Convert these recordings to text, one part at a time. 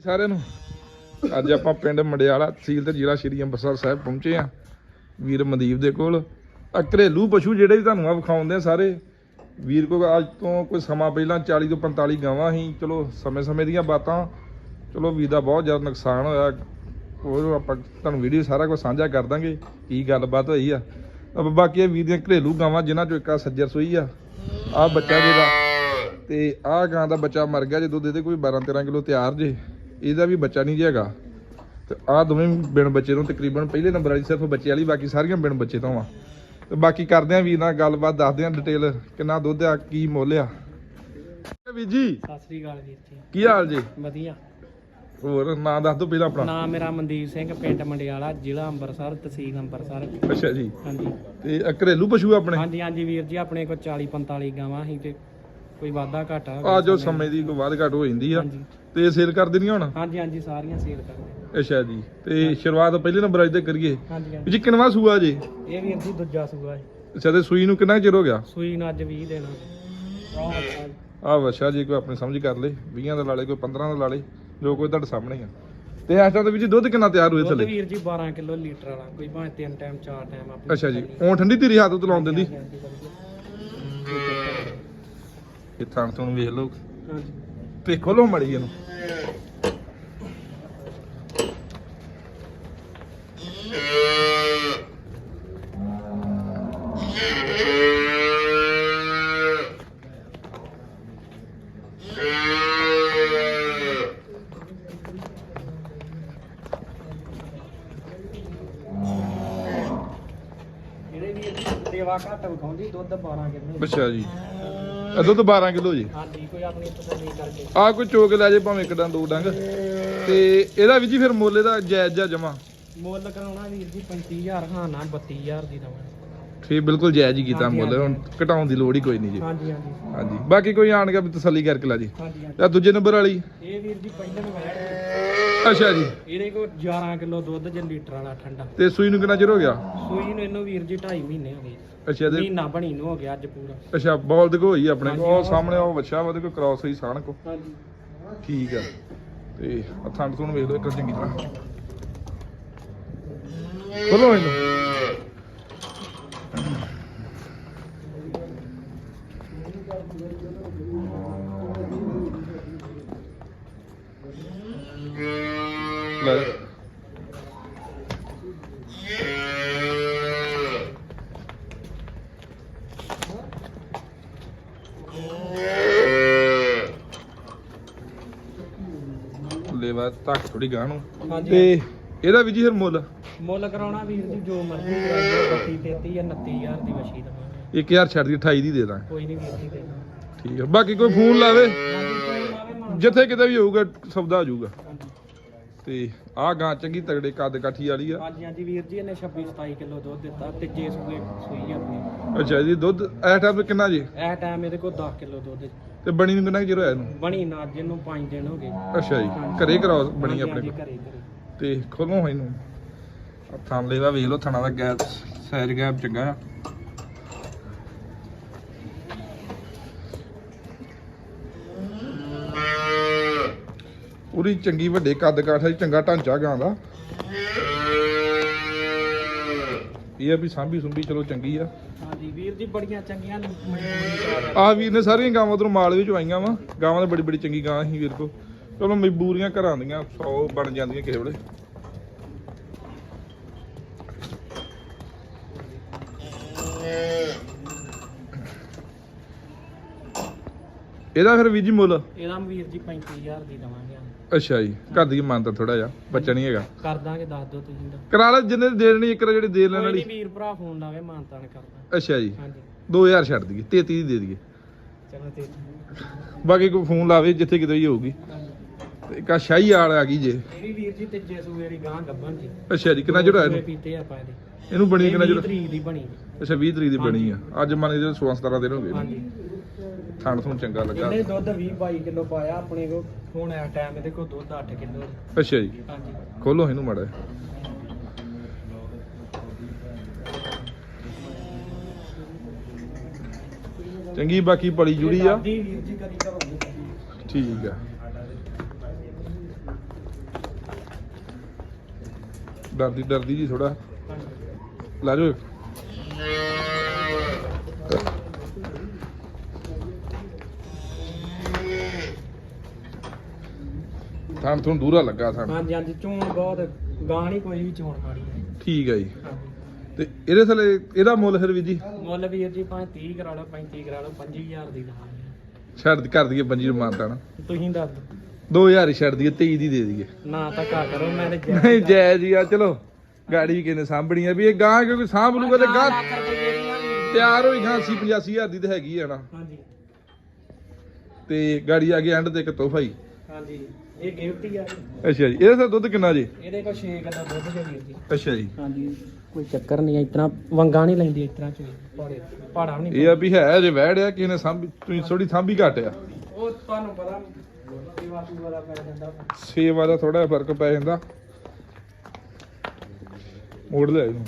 ਸਾਰਿਆਂ ਨੂੰ। ਅੱਜ ਆਪਾਂ ਪਿੰਡ ਮੰਡਿਆਲਾ ਤਹਿਸੀਲ ਤੇ ਜ਼ਿਲ੍ਹਾ ਸ਼੍ਰੀ ਅੰਮ੍ਰਿਤਸਰ ਸਾਹਿਬ ਪਹੁੰਚੇ ਆ ਵੀਰ ਮਨਦੀਪ ਦੇ ਕੋਲ। ਆ ਘਰੇਲੂ ਪਸ਼ੂ ਜਿਹੜੇ ਵੀ ਤੁਹਾਨੂੰ ਆ ਵਿਖਾਉਂਦੇ ਆ ਸਾਰੇ। ਵੀਰ ਕੋਲ ਅੱਜ ਤੋਂ ਕੋਈ ਸਮਾਂ ਪਹਿਲਾਂ 40 ਤੋਂ 45 ਗਾਵਾਂ ਸੀ। ਚਲੋ ਸਮੇਂ ਸਮੇਂ ਦੀਆਂ ਬਾਤਾਂ। ਚਲੋ ਵੀਰ ਦਾ ਬਹੁਤ ਜ਼ਿਆਦਾ ਨੁਕਸਾਨ ਹੋਇਆ। ਉਹ ਆਪਾਂ ਤੁਹਾਨੂੰ ਵੀਡੀਓ ਸਾਰਾ ਕੁਝ ਸਾਂਝਾ ਕਰ ਦਾਂਗੇ ਕੀ ਗੱਲਬਾਤ ਹੋਈ ਆ। ਬਾਕੀ ਇਹ ਵੀਰ ਦੀਆਂ ਘਰੇਲੂ ਗਾਵਾਂ ਜਿਨ੍ਹਾਂ ਚੋਂ ਇੱਕ ਆ ਸੱਜਰ ਸੋਈ ਆ। ਆ ਬੱਚਾ ਜਿਹਦਾ। ਤੇ ਆਹ ਗਾਂ ਦਾ ਬੱਚਾ ਮਰ ਗਿਆ ਜੇ ਦੁੱਧ ਇਹਦੇ ਕੋਈ 12 13 ਕਿਲੋ ਤਿਆਰ ਜੇ। ਇਹਦਾ ਵੀ ਬੱਚਾ ਨਹੀਂ ਹੈਗਾ। ਤੇ ਆਹ ਦੋਵੇਂ ਬਿਨ ਬੱਚੇ ਤੋਂ ਤਕਰੀਬਨ ਪਹਿਲੇ ਨੰਬਰ ਵਾਲੀ ਸਿਰਫ ਬੱਚੇ ਵਾਲੀ ਬਾਕੀ ਸਾਰੀਆਂ ਬਿਨ ਬੱਚੇ ਤੋਂ ਆ। ਤੇ ਬਾਕੀ ਕਰਦੇ ਆ ਵੀਰ ਨਾਲ ਗੱਲਬਾਤ ਦੱਸਦੇ ਆ ਡਿਟੇਲ ਕਿੰਨਾ ਦੁੱਧ ਆ ਕੀ ਮੁੱਲ ਆ। ਵੀਰ ਜੀ ਸਤਿ ਸ੍ਰੀ ਅਕਾਲ ਵੀਰ ਜੀ। ਕੀ ਹਾਲ ਜੀ? ਵਧੀਆ। ਹੋਰ ਨਾਂ ਦੱਸ ਦਿਓ ਪਹਿਲਾਂ ਆਪਣਾ। ਨਾਮ ਮੇਰਾ ਮਨਦੀਪ ਸਿੰਘ ਪਿੰਡ ਮੰਡਿਆਲਾ ਜ਼ਿਲ੍ਹਾ ਅੰਮ੍ਰਿਤਸਰ ਤਹਿਸੀਲ ਅੰਮ੍ਰਿਤਸਰ। ਅੱਛਾ ਜੀ। ਹਾਂਜੀ। ਤੇ ਘਰੇਲੂ ਪਸ਼ੂ ਆਪਣੇ? ਹਾਂਜੀ ਹਾਂਜੀ ਵੀਰ ਜੀ ਆਪਣੇ ਕੋਲ 40 45 ਗਾਵਾਂ ਸੀ ਤੇ ਕੋਈ ਵਾਧਾ ਘਾਟਾ ਆ ਜੋ ਸਮੇਂ ਦੀ ਕੋਈ ਵਾਧ ਘਟ ਹੋ ਜਾਂਦੀ ਆ। ਹਾਂਜੀ। ਤੇ ਸੇਲ ਕਰ ਦੇਣੀ ਹੁਣ? ਹਾਂਜੀ ਹਾਂਜੀ ਸਾਰੀਆਂ ਸੇਲ ਕਰਦੇ ਅੱਛਾ ਜੀ। ਤੇ ਸ਼ੁਰੂਆਤ ਪਹਿਲੇ ਨੰਬਰ ਅੱਜ ਤੇ ਕਰੀਏ। ਹਾਂਜੀ ਹਾਂਜੀ। ਜੀ ਕਿੰਨਵਾ ਸੂਆ ਜੀ? ਇਹ ਵੀਰ ਜੀ ਦੂਜਾ ਸੂਆ ਹੈ ਅੱਛਾ ਤੇ ਸੂਈ ਨੂੰ ਕਿੰਨਾ ਚਿਰ ਹੋ ਗਿਆ? ਸੂਈ ਨੂੰ ਅੱਜ 20 ਦੇਣਾ ਆ ਵਛਾ ਜੀ ਕੋਈ ਆਪਣੀ ਸਮਝ ਕਰ ਲੇ। 20 ਦਾ ਲਾ ਲੇ ਕੋਈ 15 ਦਾ ਲਾ ਲੇ ਜੋ ਕੋਈ ਤੁਹਾਡੇ ਸਾਹਮਣੇ ਆ। ਤੇ ਇਸ ਟਾਈਮ ਦੇ ਵਿੱਚ ਦੁੱਧ ਕਿੰਨਾ ਤਿਆਰ ਹੋਏ ਦੁੱਧ ਥੱਲੇ? ਵੀਰ ਜੀ 12 ਕਿਲੋ ਲੀਟਰ ਵਾਲਾ। ਕੋਈ ਭਾਵੇਂ ਤਿੰਨ ਟਾਈਮ ਚਾਰ ਟਾਈਮ ਆਪਣੀ ਅੱਛਾ ਜੀ। ਉਹ ਠੰਡੀ ਧੀਰੀ ਹੱਥ ਉਤ ਲਾਉਣ ਦਿੰਦੀ। ਇਹ ਥਾਂ ਤੁਹਾਨੂੰ ਵੇਖ ਲਓ। ਹਾਂਜੀ। ਤੇ ਖੋਲੋ ਮੜੀ ਇਹਨੂੰ। ਇਹਦੇ ਵੀਰ ਜੀ ਸੇਵਾ ਘੱਟ ਵਿਖਾਉਂਦੀ ਦੁੱਧ 12 ਕਿਲੋ। ਅੱਛਾ ਜੀ। ਇਹ ਦੁੱਧ 12 ਕਿਲੋ ਜੀ। ਹਾਂਜੀ ਕੋਈ ਆਪਣੀ ਤਸੱਲੀ ਕਰਕੇ। ਆ ਕੋਈ ਚੋਕ ਲੈ ਜੇ ਭਾਵੇਂ ਇੱਕ ਡੰਗ ਦੋ ਡੰਗ। ਤੇ ਇਹਦਾ ਵੀ ਜੀ ਫਿਰ ਮੁੱਲ ਇਹਦਾ ਜਾਇਜ਼ ਜਾ ਜਮਾ ਮੁੱਲ ਕਰਾਉਣਾ ਵੀਰ ਜੀ 35000 ਹਾਂ ਨਾ 32000 ਦੀ ਦਵਾਂ ਠੀਕ ਬਿਲਕੁਲ ਜਾਇਜ਼ ਹੀ ਕੀਤਾ ਮੁੱਲ ਹੁਣ ਘਟਾਉਣ ਦੀ ਲੋੜ ਹੀ ਕੋਈ ਨਹੀਂ ਜੀ। ਹਾਂਜੀ ਹਾਂਜੀ। ਹਾਂਜੀ ਬਾਕੀ ਕੋਈ ਆਣ ਕੇ ਵੀ ਤਸੱਲੀ ਕਰਕੇ ਲਾ ਜੀ। ਹਾਂਜੀ ਹਾਂਜੀ। ਦੂਜੇ ਨੰਬਰ ਵਾਲੀ। ਇਹ ਵੀਰ ਜੀ ਪਹਿਲੇ ਨੂੰ ਵੈਟ ਅੱਛਾ ਜੀ। ਇਹਦੇ ਕੋਲ 11 ਕਿਲੋ ਦੁੱਧ ਜੇ ਲੀਟਰ ਵਾਲਾ ਠੰਡਾ। ਤੇ ਸੂਈ ਨੂੰ ਕਿੰਨਾ ਚਿਰ ਹੋ ਗਿਆ? ਸੂਈ ਨੂੰ ਇਹਨੂੰ ਵੀਰ ਜੀ 2.5 ਮਹੀਨੇ ਹੋ ਗਏ। ਅੱਛਾ ਤੇ ਮਹੀਨਾ ਬਣੀ ਨੂੰ ਹੋ ਗਿਆ ਅੱਜ ਪੂਰਾ। ਅੱਛਾ ਬੋਲਦ ਕੋ ਹੋਈ ਆਪਣੇ। ਕੋਲ ਉਹ ਸਾਹਮਣੇ ਉਹ ਬੱਚਾ ਵਾ, ਉਹਦੇ ਕੋ ਕ੍ਰਾਸ ਹੋਈ ਸਾਣ ਕੋ। ਹਾਂਜੀ। ਠੀਕ ਆ। ਤੇ ਥੰਡ ਤੋਂ ਵੇਖ ਲਓ ਇੱਕ ਚੰਗੀ ਤਰ੍ਹਾਂ। ਖੋਲੋ ਇਹਨੂੰ ਲੈ ਲੈਵਾ ਤੱਕ ਥੋੜੀ ਗਾਂ ਨੂੰ। ਹਾਂਜੀ ਤੇ ਇਹਦਾ ਵੀ ਜੀ ਫਿਰ ਮੁੱਲ? ਮੁੱਲ ਕਰਾਉਣਾ ਵੀਰ ਜੀ ਜੋ ਮਰਜ਼ੀ ਕਰਾਈਓ 32 33 ਜਾਂ 29000 ਦੀ ਦਵਾਂਗੇ 1000 ਛੱਡ ਦੀ 28 ਦੀ ਦੇ ਦਾਂ। ਕੋਈ ਨਹੀਂ ਵੀਰ ਜੀ ਦੇਣਾ ਠੀਕ ਆ ਬਾਕੀ ਕੋਈ ਫੋਨ ਲਾਵੇ। ਜਿੱਥੇ ਕਿਤੇ ਵੀ ਹੋਊਗਾ ਸੌਦਾ ਹੋ ਜਾਊਗਾ। ਤੇ ਆਹ ਗਾਂ ਚੰਗੀ ਤਗੜੇ ਕੱਦ ਕਾਠੀ ਵਾਲੀ ਆ। ਹਾਂਜੀ ਹਾਂਜੀ ਵੀਰ ਜੀ ਇਹਨੇ 26 27 ਕਿਲੋ ਦੁੱਧ ਦਿੱਤਾ ਤੇ ਜੇ ਸੂਏ ਸੂਈ ਆਪਣੀ। ਅੱਛਾ ਜੀ ਦੁੱਧ ਇਸ ਟਾਈਮ ਕਿੰਨਾ ਜੀ? ਇਹ ਟਾਈਮ ਇਹਦੇ ਕੋਲ 10 ਕਿਲੋ ਦੁੱਧ ਤੇ ਬਣੀ ਨੂੰ ਕਿੰਨਾ ਚਿਰ ਹੋਇਆ ਇਹਨੂੰ? ਬਣੀ ਨਾ ਅੱਜ ਇਹਨੂੰ 5 ਦਿਨ ਹੋ ਗਏ। ਅੱਛਾ ਜੀ। ਘਰੇ ਕਰਾਓ ਬਣੀ ਹਾਂਜੀ, ਆਪਣੇ ਹਾਂਜੀ, ਕੋਲ। ਘਰੇ ਘਰੇ ਤੇ ਖੋਲੋ ਇਹਨੂੰ। ਆ ਥਾਂ ਲੈਵਾ ਵੇਖ ਲਓ ਥਣਾ ਦਾ ਗੈਪ ਸਾਈਜ਼ ਗੈਪ ਚੰਗਾ ਆ। ਪੂਰੀ ਚੰਗੀ ਵੱਡੇ ਕੱਦ ਕਾਠਾ ਚੰਗਾ ਢਾਂਚਾ ਗਾਂ ਦਾ। ਇਹ ਆ ਵੀ ਸਾਂਭੀ ਸੁੰਭੀ ਚਲੋ ਚੰਗੀ ਆ। ਹਾਂਜੀ ਵੀਰ ਜੀ ਬੜੀਆਂ ਚੰਗੀਆਂ ਆ ਵੀਰ ਨੇ ਸਾਰੀਆਂ ਗਾਵਾਂ ਉਧਰੋਂ ਮਾਲ ਵਿੱਚ ਆਈਆਂ ਵਾ। ਗਾਵਾਂ ਦੀ ਬੜੀ ਬੜੀ ਚੰਗੀ ਗਾਂ ਸੀ ਵੀਰ ਕੋ ਚਲੋ ਮਜਬੂਰੀਆਂ ਘਰਾਂ ਦੀਆਂ 100 ਬਣ ਜਾਂਦੀਆਂ ਕਿਸੇ ਵੇਲੇ। ਇਹਦਾ ਫਿਰ ਵੀਰ ਜੀ ਮੁੱਲ? ਇਹਦਾ ਵੀਰ ਜੀ 35000 ਦੀ ਦਵਾਂਗੇ ਅੱਛਾ ਜੀ ਘਰ ਦੀ ਮੰਨਤਾ ਥੋੜਾ ਜਿਹਾ ਬੱਚਾ ਨਹੀਂ ਹੈਗਾ। ਕਰ ਦਾਂਗੇ ਦੱਸ ਦਿਓ ਤੁਸੀਂ ਤਾਂ। ਕਰਾ ਲੈ ਜਿੰਨੇ ਦੀ ਦੇ ਦੇਣੀ ਇੱਕ ਜਿਹੜੇ ਦੇ ਲੈਣ ਕੋਈ ਵਾਲੀ। ਵੀਰ ਭਰਾ ਫੋਨ ਲਾਵੇ ਮਾਨਤਾਨ ਕਰਦਾ ਅੱਛਾ ਜੀ। ਹਾਂਜੀ। 2000 ਛੱਡ ਦਈਏ 33 ਦੀ ਦੇ ਦਈਏ। ਚਲੋ ਤੇ ਬਾਕੀ ਕੋਈ ਫੋਨ ਲਾਵੇ ਜਿੱਥੇ ਕਿਤੇ ਵੀ ਹੋਊਗੀ। ਤੇ ਇੱਕ ਆਹ ਸ਼ਾਹੀ ਆਲ ਆ ਗਈ ਜੇ। ਇਹ ਵੀ ਵੀਰ ਜੀ ਤੀਜੇ ਸੂਏ ਦੀ ਗਾਂ ਗੱਭਣ ਜੀ। ਅੱਛਾ ਜੀ ਕਿੰਨਾ ਸੂਏ ਇਹਨੂੰ? ਪੀਤੇ ਆਪਾਂ ਇਹਦੇ। ਇਹਨੂੰ ਬਣੀ ਕਿੰਨਾ ਇਹ ਚਿਰ 20 ਤਰੀਕ ਦੀ ਬਣੀ। ਅੱਛਾ 20 ਤਰੀਕ ਦੀ ਬਣੀ ਆ। ਅੱਜ ਮੰਨ ਕੇ 16 17 ਦਿਨ ਹੋ ਗਏ। ਹਾਂਜੀ। ਥਣ ਤੁਹਾਨੂੰ ਚੰਗਾ ਲੱਗਾ। ਇਹਨੇ ਦੁੱਧ 22 ਕਿਲੋ ਪਾਇਆ ਆਪਣੇ ਕੋ ਹੁਣ ਇਸ ਟਾਈਮ ਇਹਦੇ ਕੋਲ ਦੁੱਧ 8 ਕਿਲੋ। ਅੱਛਾ ਜੀ। ਹਾਂਜੀ। ਖੋਲੋ ਇਹਨੂੰ ਮੜਾ ਚੰਗੀ ਬਾਕੀ ਪਲੀ ਜੁੜੀ ਆ। ਠੀਕ ਆ। ਡਰਦੀ ਡਰਦੀ ਜੀ ਥੋੜਾ ਲਾ ਜੋ ਥਾਂ ਤੋਂ ਦੂਰਾ ਲੱਗਾ ਥਾਂ ਹਾਂਜੀ ਹਾਂਜੀ ਚੋਣ ਬਹੁਤ ਗਾਂ ਨਹੀਂ ਕੋਈ ਵੀ ਚੋਣ ਮਾੜੀ ਹੈ। ਠੀਕ ਹੈ ਜੀ। ਹਾਂਜੀ। ਤੇ ਇਹਦੇ ਥੱਲੇ ਇਹਦਾ ਮੁੱਲ ਫਿਰ ਵੀ ਜੀ? ਮੁੱਲ ਵੀਰ ਜੀ ਭਾਵੇਂ 30 ਕਰਾ ਲਓ 35 ਕਰਾ ਲਓ 25000 ਦੀ ਦਵਾਂਗੇ ਛੱਡ ਕਰ ਦਈਏ ਪੰਜੀ ਨੂੰ ਮਾਨਤਾ ਨਾ। ਤੁਸੀਂ ਦੱਸ ਦਿਓ। 2000 ਹੀ ਛੱਡ ਦਈਏ 23 ਦੀ ਦੇ ਦਈਏ। ਨਾ ਧੱਕਾ ਕਰੋ ਮੈਂ ਤੇ ਜੈ ਨਹੀਂ ਜੈ ਜੀ ਆ ਚਲੋ। ਗਾੜੀ ਕਿਨੇ ਸਾਂਭਣੀ ਆ ਵੀ ਇਹ ਗਾਂ ਕਿਉਂਕਿ ਸਾਂਭ ਲੂਗਾ ਤੇ ਗਾਂ ਲੱਖ ਰੁਪਏ ਦੀ ਆ ਵੀਰ ਜੀ। ਤਿਆਰ ਹੋਈ ਗਾਂ 80 85 ਹਜ਼ਾਰ ਦੀ ਤੇ ਹੈਗੀ ਆ ਨਾ। ਹਾਂਜੀ। ਤੇ ਗਾੜੀ ਆ ਗਈ ਐਂਡ ਤੇ ਇੱਕ ਤੋਹਫਾ ਹੀ ਹਾਂਜੀ। ਇਹ ਗਿਫਟ ਆ। ਅੱਛਾ ਜੀ ਇਹਦੇ ਦੁੱਧ ਕਿੰਨਾ ਜੀ? ਇਹਦੇ ਕੋਲ 6 ਕਿਲੋ ਦੁੱਧ ਹੈ ਵੀਰ ਜੀ। ਅੱਛਾ ਜੀ। ਹਾਂਜੀ ਕੋਈ ਚੱਕਰ ਨਹੀਂ ਇਤਨਾ ਵੰਗਾ ਨਹੀਂ ਲੈਂਦੀ ਇਤਨਾ ਚ ਪਾੜੇ ਪਾੜਾ ਵੀ ਨਹੀਂ ਇਹ ਆ ਵੀ ਹੈ ਜੇ ਵਹਿੜ ਆ ਕਿਨੇ ਸਾਂਭੀ ਤੁਸੀਂ ਥੋੜੀ ਸਾਂਭੀ ਘੱਟ ਆ। ਉਹ ਤੁਹਾਨੂੰ ਪਤਾ ਸੇਵਾ ਸੂਵਾ ਦਾ ਪੈ ਜਾਂਦਾ ਸੇਵਾ ਦਾ ਥੋੜਾ ਫ਼ਰਕ ਪੈ ਜਾਂਦਾ। ਮੋੜ ਲੈ ਇਹਨੂੰ।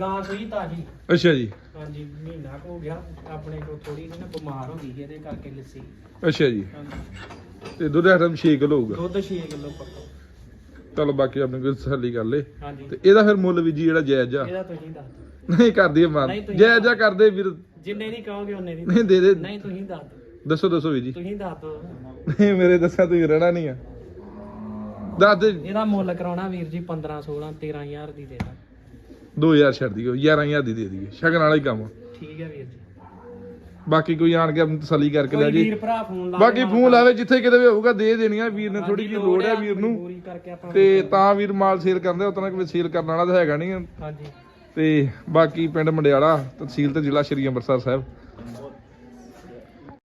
ਗਾਂ ਸੂਈ ਤਾਜੀ। ਅੱਛਾ ਜੀ। ਹਾਂਜੀ ਮਹੀਨਾ ਕੁ ਹੋ ਗਿਆ। ਆਪਣੇ ਕੋਲ ਥੋੜੀ ਜਿਹੀ ਨਾ ਬਿਮਾਰ ਹੋ ਗਈ ਸੀ, ਇਹਦੇ ਕਰਕੇ ਲੱਸੀ। ਅੱਛਾ ਜੀ। ਹਾਂਜੀ। ਤੇ ਦੁੱਧ ਆਟਮ 6 ਕਿਲੋ ਹੋਊਗਾ। ਦੁੱਧ 6 ਕਿਲੋ ਪੱਕਾ। ਚਲੋ ਬਾਕੀ ਆਪਣੇ ਕੋਲ ਤਸੱਲੀ ਕਰ ਲੇ। ਹਾਂਜੀ। ਤੇ ਇਹਦਾ ਫਿਰ ਮੁੱਲ ਵੀ ਜੀ ਜਿਹੜਾ ਜਾਇਜ਼ ਆ। ਇਹਦਾ ਤੁਸੀਂ ਦੱਸ ਦਿਓ। ਨਹੀਂ ਕਰਦੀ ਮਾਨ ਨਹੀਂ, ਤੁਸੀਂ ਜਾਇਜ਼ ਆ ਕਰਦੇ ਵੀਰ। ਜਿੰਨੇ ਦੀ ਕਹੋਗੇ ਉਹਨੇ ਦੀ ਨਹੀਂ ਦੇ ਦੇ। ਨਹੀਂ ਤੁਸੀਂ ਦੱਸ ਦਿਓ। ਦੱਸੋ ਦੱਸੋ ਵੀ ਜੀ। ਤੁਸੀਂ ਦੱਸ ਦਿਓ। ਨਹੀਂ ਮੇਰੇ ਦੱਸਿਆ ਤੁਸੀਂ ਰਹਿਣਾ ਨਹੀਂ ਆ। ਦੱਸ ਦੇ। ਇਹਦਾ ਮੁੱਲ ਕਰਾਉਣਾ ਵੀਰ ਜੀ 15 16 13000 ਦੀ ਦੇ ਦਾਂ 2000 ਛੱਡ ਦਿਓ 11000 ਦੀ ਦੇ ਦਈਏ। ਸ਼ਗਨ ਵਾਲਾ ਹੀ ਕੰਮ ਆ। ਠੀਕ ਹੈ ਵੀਰ ਜੀ। ਬਾਕੀ ਕੋਈ ਆਣ ਕੇ ਆਪਣੀ ਤਸੱਲੀ ਕਰਕੇ ਲੈ ਕੋਈ ਜੀ। ਵੀਰ ਭਰਾ ਫੋਨ ਲਾ ਬਾਕੀ ਫੋਨ ਲਾਵੇ ਜਿੱਥੇ ਕਿਤੇ ਵੀ ਹੋਊਗਾ ਦੇ ਦੇਣੀਆਂ ਵੀਰ ਨੇ ਥੋੜੀ ਜਿਹੀ ਲੋੜ ਹੈ ਵੀਰ ਨੂੰ। ਪੂਰੀ ਕਰਕੇ ਆਪਾਂ ਤੇ ਤਾਂ ਵੀਰ ਮਾਲ ਸੇਲ ਕਰਦੇ ਉਤਨਾ ਕੋਈ ਸੇਲ ਕਰਨ ਵਾਲਾ ਤਾਂ ਹੈਗਾ ਨਹੀਂ ਹਾਂਜੀ। ਤੇ ਬਾਕੀ ਪਿੰਡ ਮੰਡਿਆਲਾ ਤਹਿਸੀਲ ਤੇ ਜ਼ਿਲ੍ਹਾ ਸ਼੍ਰੀ ਅੰਮ੍ਰਿਤਸਰ ਸਾਹਿਬ।